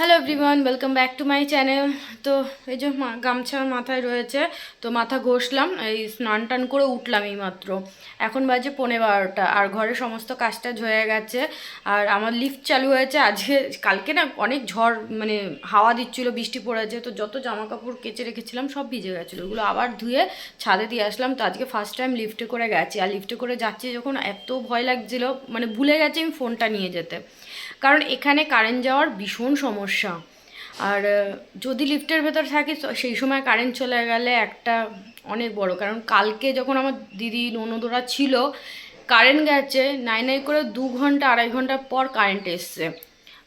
Hello everyone welcome back to my channel তো এই যে গামছা মাথায় রয়েছে, তো মাথা ঘষলাম, এই স্নান টান করে উঠলাম এই মাত্র এখন বাজে পনেরো বারোটা, আর ঘরে সমস্ত কাজ টাজ হয়ে গেছে। আর আমার লিফট চালু হয়েছে, আজকে, কালকে না অনেক ঝড় মানে হাওয়া দিচ্ছিল, বৃষ্টি পড়েছে, তো যত জামা কাপড় কেচে রেখেছিলাম, সব ভিজে গেছিল। ওগুলো আবার ধুয়ে ছাদে দিয়ে আসলাম, তো আজকে ফার্স্ট টাইম লিফটে করে গেছি। আর লিফটে করে যাচ্ছি যখন এত ভয় লাগছিল মানে ভুলে গেছি আমি ফোনটা নিয়ে যেতে। কারণ এখানে কারেন্ট যাওয়ার ভীষণ সমস্যা। আর যদি লিফটের ভেতর থাকি সেই সময় কারেন্ট চলে গেলে একটা অনেক বড়। কারণ কালকে যখন আমার দিদি, ননদরা ছিল কারেন্ট গেছে, নাই নাই করে দু ঘণ্টা, আড়াই ঘণ্টা পর কারেন্ট এসছে।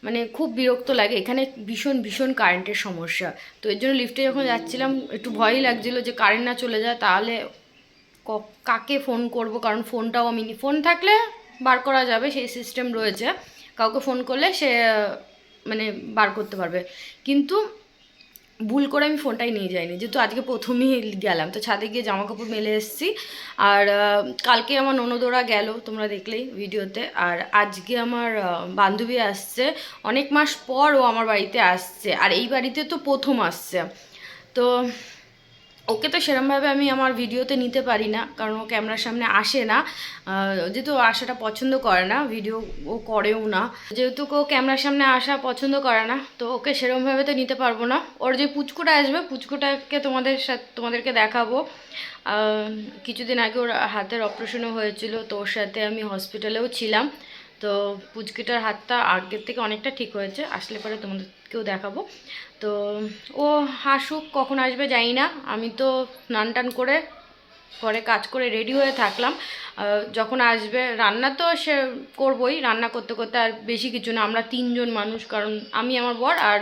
মানে খুব বিরক্ত লাগে, এখানে ভীষণ ভীষণ কারেন্টের সমস্যা। তো এর জন্য লিফটে যখন যাচ্ছিলাম, একটু ভয়ই লাগছিল যে কারেন্ট না চলে যায়, তাহলে কাকে ফোন করব? কারণ ফোনটাও আমি ফোন থাকলে বার করা যাবে, সেই সিস্টেম রয়েছে। কাউকে ফোন করলে সে মানে বার করতে পারবে। কিন্তু ভুল করে আমি ফোনটাই নিয়ে যাইনি। যেহেতু আজকে প্রথমেই গেলাম, তো ছাদে গিয়ে জামা কাপড় মেলে এসেছি। আর কালকে আমার ননদোরা গেল, তোমরা দেখলেই ভিডিওতে। আর আজকে আমার বান্ধবী আসছে, অনেক মাস পর ও আমার বাড়িতে আসছে। আর এই বাড়িতে তো প্রথম আসছে। তো ওকে তো সেরমভাবে আমি আমার ভিডিওতে নিতে পারি না, কারণ ও ক্যামেরার সামনে আসে না। যেহেতু আসাটা পছন্দ করে না, ভিডিও ও করেও না। যেহেতু ও ক্যামেরার সামনে আসা পছন্দ করে না, তো ওকে সেরমভাবে তো নিতে পারব না। ওর যে পুচকুটা আসবে, পুচকুটাকে তোমাদের সাথে তোমাদেরকে দেখাবো। কিছুদিন আগে ওর হাতের অপারেশনও হয়েছিল, তো ওর সাথে আমি হসপিটালেও ছিলাম। তো পুচকিটার হাতটা আগের থেকে অনেকটা ঠিক হয়েছে, আসলে পরে তোমাদেরকেও দেখাবো। তো ও হাসুক কখন আসবে জানি না। আমি তো স্নান টান করে পরে কাজ করে রেডি হয়ে থাকলাম। যখন আসবে, রান্না তো সে করবই, রান্না করতে করতে আর বেশি কিছু না। আমরা তিনজন মানুষ, কারণ আমি, আমার বর আর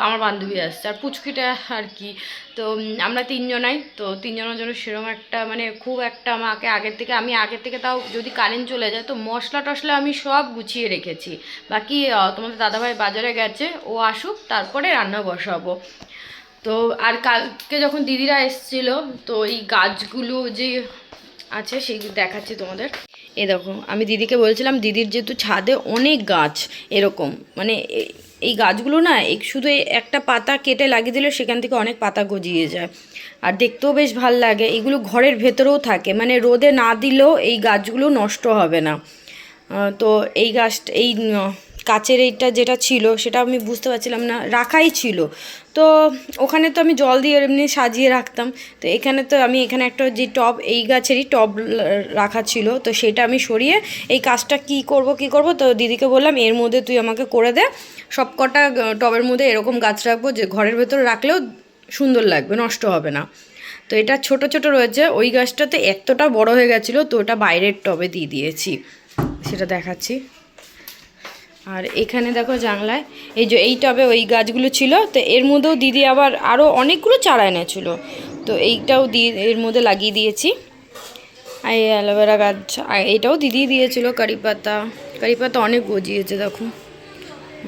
আমার বান্ধবী আসছে। আর পুচকিটা আর কি। তো আমরা তিনজনাই। তো, তিনজনের জন্য সেরকম একটা মানে খুব একটা আমাকে আগের থেকে, আমি আগের থেকে তাও যদি কারেন্ট চলে যায়, তো মশলা টশলা আমি সব গুছিয়ে রেখেছি। বাকি তোমাদের দাদাভাই বাজারে গেছে, ও আসুক, তারপরে রান্না বসাবো। তো আর কালকে যখন দিদিরা এসেছিল, তো এই গাছগুলো যে আছে সেই দেখাচ্ছি তোমাদের। এ দেখো, আমি দিদিকে বলছিলাম, দিদির যেহেতু ছাদে অনেক গাছ এরকম। মানে এই গাছগুলো না এই শুধু একটা পাতা কেটে লাগিয়ে দিলে সেখান থেকে অনেক পাতা গজিয়ে যায়। আর দেখতেও বেশ ভালো লাগে। এগুলো ঘরের ভেতরেও থাকে। মানে রোদে না দিলেও এই গাছগুলো নষ্ট হবে না। তো এই গাছটা এই কাচের এইটা যেটা ছিল, সেটা আমি বুঝতে পারছিলাম না, রাখাই ছিল। তো ওখানে তো আমি জল দিয়ে এমনি সাজিয়ে রাখতাম। তো এখানে তো আমি, এখানে একটা যে টব, এই গাছেরই টব রাখা ছিল। তো সেটা আমি সরিয়ে এই কাজটা কি করব কি করব, তো দিদিকে বললাম, এর মধ্যে তুই আমাকে করে দে। সব কটা টবের মধ্যে এরকম গাছ রাখব যে ঘরের ভেতর রাখলেও সুন্দর লাগবে, নষ্ট হবে না। তো এটা ছোট ছোট রয়েছে। ওই গাছটাতে এতটা বড় হয়ে গেছিল, তো ওটা বাইরের টবে দিয়ে দিয়েছি। সেটা দেখাচ্ছি। আর এখানে দেখো জানলায়, এই যে এই টবে ওই গাছগুলো ছিল, তো এর মধ্যেও দিদি আবার আরও অনেকগুলো চারা এনেছিল। তো এইটাও দিয়ে এর মধ্যে লাগিয়ে দিয়েছি। আর এই অ্যালোভেরা গাছ এটাও দিদি দিয়েছিল কারি পাতা কারি পাতা অনেক গজিয়েছে, দেখো।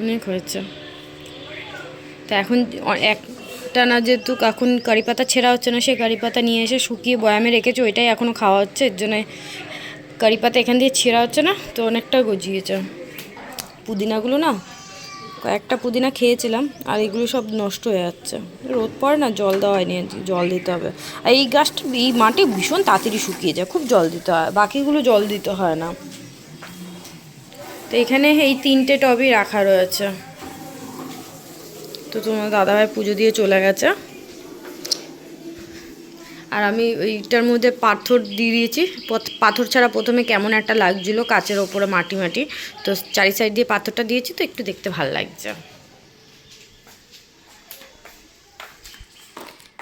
অনেক হয়েছে। তো এখন একটা না যেহেতু এখন কারি পাতা ছেঁড়া হচ্ছে না সেই কারি পাতা নিয়ে এসে শুকিয়ে বয়ামে রেখেছে, ওইটাই এখনও খাওয়া হচ্ছে, এর জন্য কারি পাতা এখান দিয়ে ছেঁড়া হচ্ছে না, তো অনেকটা গজিয়েছে। পুদিনাগুলো না, কয়েকটা পুদিনা খেয়েছিলাম আর এগুলো সব নষ্ট হয়ে যাচ্ছে। রোদ পড়ে না, জল দেওয়া হয়নি জল দিতে হবে। আর এই গাছটা এই মাটি ভীষণ তাড়াতাড়ি শুকিয়ে যায়, খুব জল দিতে হয়, বাকিগুলো জল দিতে হয় না। তো এখানে এই তিনটে টবই রাখা রয়েছে। তো তোমার দাদাভাই পুজো দিয়ে চলে গেছে। আর আমি এইটার মধ্যে পাথর দিয়ে দিয়েছি। পথ- পাথর ছাড়া প্রথমে কেমন একটা লাগছিল কাচের ওপরে মাটি মাটি। তো চারি সাইড দিয়ে পাথরটা দিয়েছি, তো একটু দেখতে ভালো লাগছে।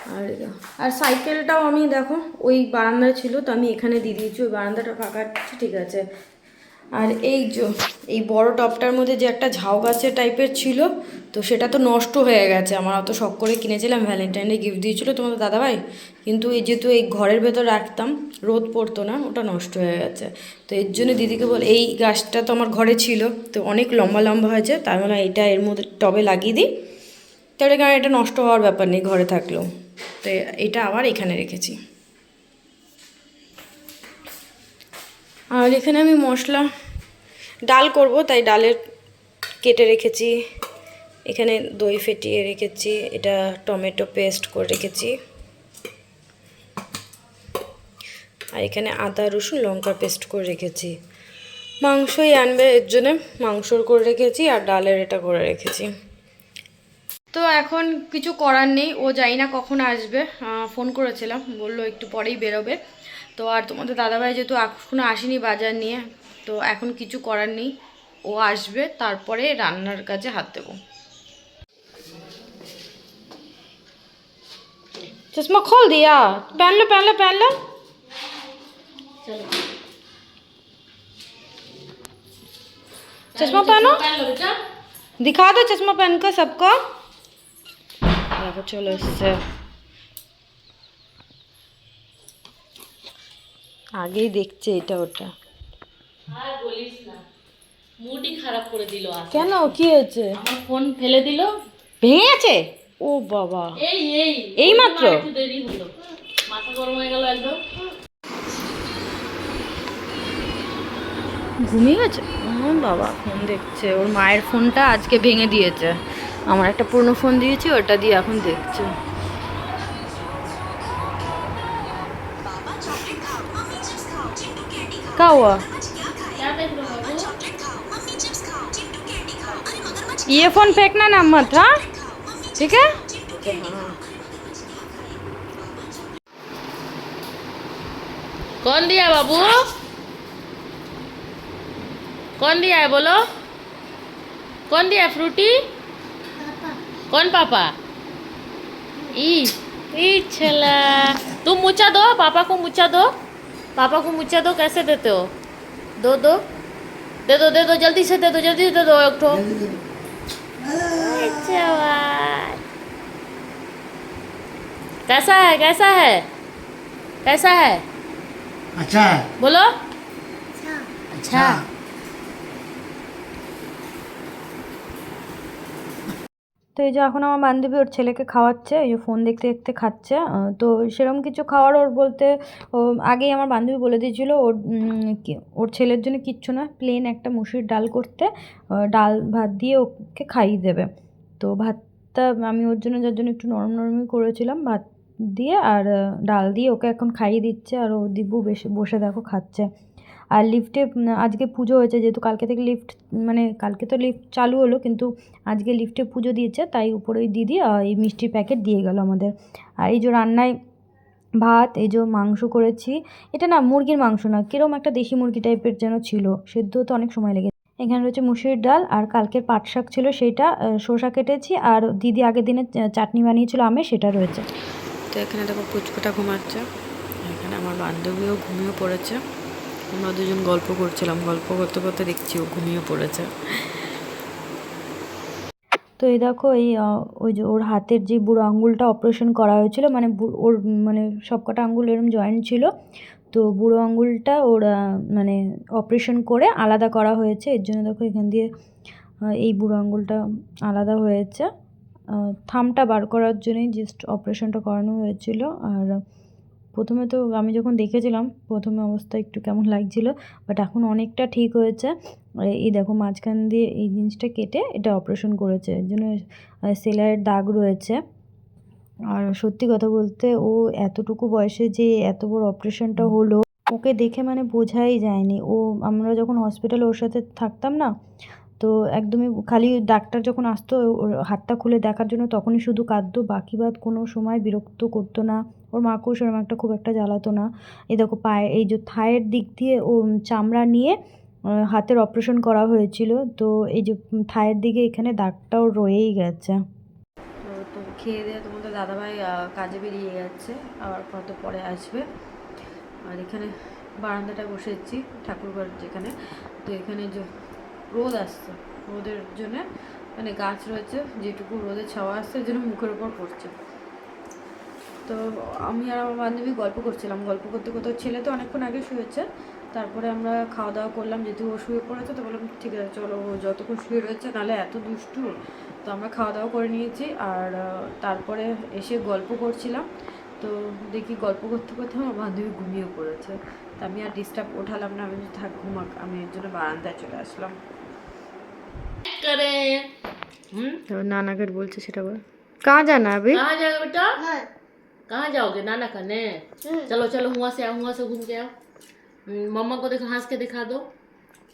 আর আর সাইকেলটাও আমি দেখো, ওই বারান্দায় ছিল, তো আমি এখানে দিয়ে দিয়েছি, ওই বারান্দাটা ফাঁকা ঠিক আছে। আর এই যে, এই বড় টপটার মধ্যে যে একটা ঝাউ গাছের টাইপের ছিল, তো সেটা তো নষ্ট হয়ে গেছে। আমার অত শখ করে কিনেছিলাম, ভ্যালেন্টাইনে গিফট দিয়েছিল তোমাদের দাদাভাই। কিন্তু এই যেহেতু এই ঘরের ভেতর রাখতাম, রোদ পড়তো না, ওটা নষ্ট হয়ে গেছে। তো এর জন্য দিদিকে বল, এই গাছটা তো আমার ঘরে ছিল, তো অনেক লম্বা লম্বা হয়েছে তাই মানে এটা এর মধ্যে টবে লাগিয়ে দিই। তাহলে কারণ এটা নষ্ট হওয়ার ব্যাপার নেই, ঘরে থাকলেও। তো এটা আবার এখানে রেখেছি। আর এখানে আমি মশলা, ডাল করব, তাই ডালের কেটে রেখেছি। এখানে দই ফেটিয়ে রেখেছি, এটা টমেটো পেস্ট করে রেখেছি। আর এখানে আদা, রসুন, লঙ্কা পেস্ট করে রেখেছি। মাংসই আনবে, এর জন্যে মাংসর করে রেখেছি আর ডালের এটা করে রেখেছি। তো এখন কিছু করার নেই, ও জানি না কখন আসবে ফোন করেছিলাম, বলল একটু পরেই বেরোবে। তো আর তোমাদের দাদাভাই যেহেতু এখনও আসেনি বাজার নিয়ে তো এখন কিছু করার নেই ও আসবে তারপরে রান্নার কাজে হাত দেবো चश्मा खोल दिया पहन लो पहन लो पहन लो चश्मा पहनो दिखा दो चश्मा पहन कर सबको देखो चलो इससे আগেই দেখছে এটা ওটা। আর বলিস না মুডই খারাপ করে দিল কেন? কি হয়েছে? আমার ফোন ফেলে দিল। ভেঙে গেছে ও বাবা। এই এই। এই মাত্র? একটু দেরি হলো। মাথা গরম হয়ে গেল একদম। ঘুমিয়ে গেছে? ও বাবা ফোন দেখছে। ওর মায়ের ফোনটা আজকে ভেঙে দিয়েছে। আমার একটা পুরনো ফোন দিয়েছি ওটা দিয়ে এখন দেখছে। क्या हुआ। ये फ़ोन फेंकना ना मत हाँ? ठीक है? कौन दिया बाबू? कौन दिया है बोलो? कौन दिया है फ्रूटी? पापा। कौन पापा? ई ई, छला। तुम मुचा दो, पापा को मुचा दो। पापा को मुझे दो कैसे देते हो? दो दो। दे दो दे दो जल्दी से दे दो जल्दी से दे दो एक ठो अच्छा कैसा है कैसा है? कैसा है? अच्छा बोलो। अच्छा, अच्छा। তো এই যে এখন আমার বান্ধবী ওর ছেলেকে খাওয়াচ্ছে, এই যে ফোন দেখতে দেখতে খাচ্ছে তো সেরকম কিছু খাওয়ার ওর বলতে, ও আগেই আমার বান্ধবী বলে দিয়েছিল, ওর ওর ছেলের জন্য কিচ্ছু না প্লেন একটা মুসুরির ডাল করতে ডাল ভাত দিয়ে ওকে খাইয়ে দেবে। তো ভাতটা আমি ওর জন্য, যার জন্য একটু নরম নরমই করেছিলাম, ভাত দিয়ে আর ডাল দিয়ে ওকে এখন খাইয়ে দিচ্ছে, আর ও দিব্যু বেশি, বসে দেখো খাচ্ছে। আর লিফটে আজকে পুজো হয়েছে, যেহেতু কালকে থেকে লিফট মানে কালকে তো লিফট চালু হলো, কিন্তু আজকে লিফটে পুজো দিয়েছে, তাই উপরে ওই দিদি এই মিষ্টির প্যাকেট দিয়ে গেল আমাদের। আর এই যে রান্নায় ভাত, এই যে মাংস করেছি, এটা না মুরগির মাংস না, কিরম একটা দেশি মুরগি টাইপের যেন ছিল, সেদ্ধ হতে অনেক সময় লেগে এখানে রয়েছে মুসুরির ডাল, আর কালকের পাট শাক ছিল সেটা শসা কেটেছি, আর দিদি আগের দিনে চাটনি বানিয়েছিল আমে সেটা রয়েছে। তো এখানে দেখো পুচকুটা ঘুমাচ্ছে, এখানে আমার বান্ধবীও ঘুমিয়ে পড়েছে। আমরা দুজন গল্প করছিলাম, গল্প করতে করতে দেখছি ও ঘুমিয়ে পড়েছে। তো এই দেখো, এই ওই যে ওর হাতের যে বুড়ো আঙ্গুলটা অপারেশন করা হয়েছিল মানে ওর মানে সবকটা আঙ্গুল এরম জয়েন্ট ছিল, তো বুড়ো আঙ্গুলটা ওর মানে অপারেশন করে আলাদা করা হয়েছে। এর জন্য দেখো এখান দিয়ে এই বুড়ো আঙ্গুলটা আলাদা হয়েছে। থামটা বার করার জন্যই জাস্ট অপারেশনটা করানো হয়েছিল, আর প্রথমে তো আমি যখন দেখেছিলাম প্রথমে অবস্থা একটু কেমন লাগছিল বাট এখন অনেকটা ঠিক হয়েছে। এই দেখো মাঝখান দিয়ে এই জিনিসটা কেটে এটা অপারেশন করেছে এর জন্য সেলাইয়ের দাগ রয়েছে। আর সত্যি কথা বলতে ও এতটুকু বয়সে যে এত বড় অপারেশনটা হলো ওকে দেখে মানে বোঝাই যায়নি। ও আমরা যখন হসপিটালে ওর সাথে থাকতাম না তো একদমই খালি ডাক্তার যখন আসতো, ওর হাতটা খুলে দেখার জন্য তখনই শুধু কাঁদতো, বাকি বাদ কোনো সময় বিরক্ত করতো না। ওর মাকেও সেরকম একটা খুব একটা জ্বালাতো না। এই দেখো পায়ে, এই যে থায়ের দিক দিয়ে, ও চামড়া নিয়ে হাতের অপারেশন করা হয়েছিল। তো এই যে থায়ের দিকে এখানে দাগটাও রয়েই গেছে। তো খেয়ে দিয়ে তোমাদের দাদাভাই কাজে বেরিয়ে যাচ্ছে আবার কত পরে আসবে। আর এখানে বারান্দাটা বসেছি ঠাকুরঘর যেখানে। তো এখানে যে রোদ আসছে, রোদের জন্য। মানে গাছ রয়েছে, যেটুকু রোদের ছাওয়া আসছে ওই জন্য মুখের ওপর পড়ছে। তো আমি আর আমার বান্ধবী গল্প করছিলাম। গল্প করতে করতে ছেলে তো অনেকক্ষণ আগে শুয়েছে। তারপরে আমরা খাওয়া দাওয়া করলাম, যেহেতু ও শুয়ে পড়েছে, তো বললাম, ঠিক আছে, চলো, ও যতক্ষণ শুয়ে রয়েছে, নাহলে এত দুষ্টু। তো আমরা খাওয়া দাওয়া করে নিয়েছি। আর তারপরে এসে গল্প করছিলাম। তো দেখি গল্প করতে করতে আমার বান্ধবী ঘুমিয়ে পড়েছে। তো আমি আর ডিস্টার্ব ওঠালাম না, আমি থাক, ঘুমাক, আমি এর জন্য বারান্দায় চলে আসলাম। करें। हम्म? तो नाना घर बोल से सेटा बोल। कहाँ जाना है अभी? कहाँ जाएगा बेटा? कहाँ जाओगे? नाना करने चलो चलो हुआ से आओ हुआ से घूम के आओ। हम्म, मम्मा को देखो हंस के दिखा दो।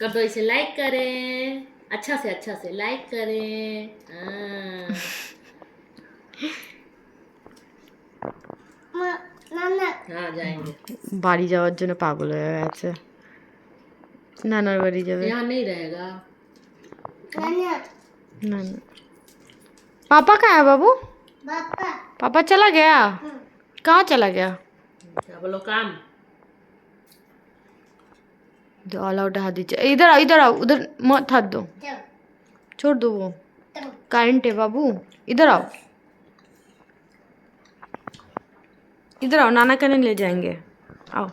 कर दो तो इसे लाइक करें। अच्छा से अच्छा से लाइक करें। हाँ।, हाँ जाएँगे। বাড়ি যাওয়ার জন্য পাগল হয়ে গেছে নানার বাড়ি যাবে यहाँ नहीं रहेगा। ना ना पापा कहाँ है बाबू? पापा। पापा चला गया? कहाँ चला गया? क्या बोलो काम? जो ऑल आउट हाथ दीजिए। इधर आओ इधर आओ उधर मत हाथ दो। छोड़ दो वो। करंट है बाबू। इधर आओ। इधर आओ नाना कने ले जाएँगे। आओ।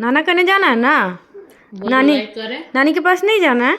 नाना कने जाना है ना? नानी नानी के पास नहीं जाना है?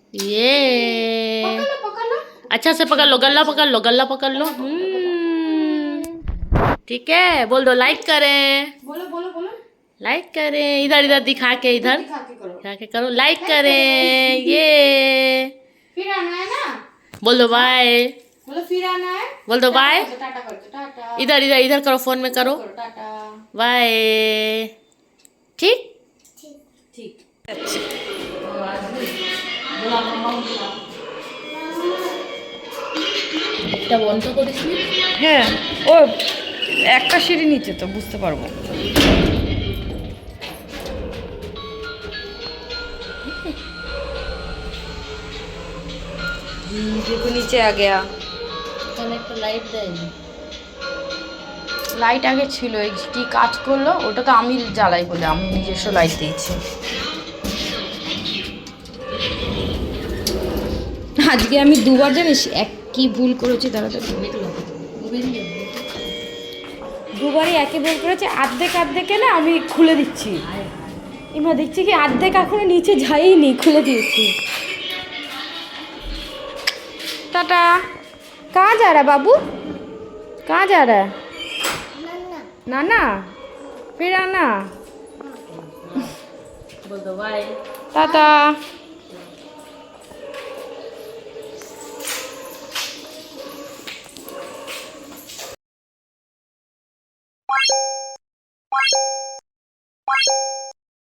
ये अच्छा से पकड़ लो गला पकड़ लो गला पकड़ लो। हम्म। ठीक है बोल दो लाइक करें। बोलो बोलो बोलो। लाइक करें इधर इधर दिखा के इधर। करो। दिखा के करो लाइक करें। ये फिर आना है ना? बोल दो बाय बोलो फिर आना है? बोल दो बाय इधर इधर इधर करो फ़ोन में करो। बाय ठीक? ঠিক এটা বন্ধ করিস নি? হ্যাঁ ও একটা সিঁড়ি নিচে তো বুঝতে পারবো देखो नीचे आ गया এখানে একটা লাইট দেয়নি লাইট আগে ছিল এই কি কাজ করলো ওটা তো আমি জ্বালাই বলে আমি নিজস্ব লাইট দিয়েছি আজকে আমি দুবার জানিস এক কি ভুল করেছি তাড়াতাড়ি নিকলো ও বেরিয়ে যাবে। দুবারই একই ভুল করেছে আর্ধেক আর্ধেকে না আমি খুলে দিচ্ছি আয়, এবার দেখছি কি আর্ধেক এখনো নিচে যাইনি খুলে দিয়েছি टाटा कहाँ जा रहा है बाबू कहाँ जा रहा है नाना फिर आना बोल दो बाय टाटा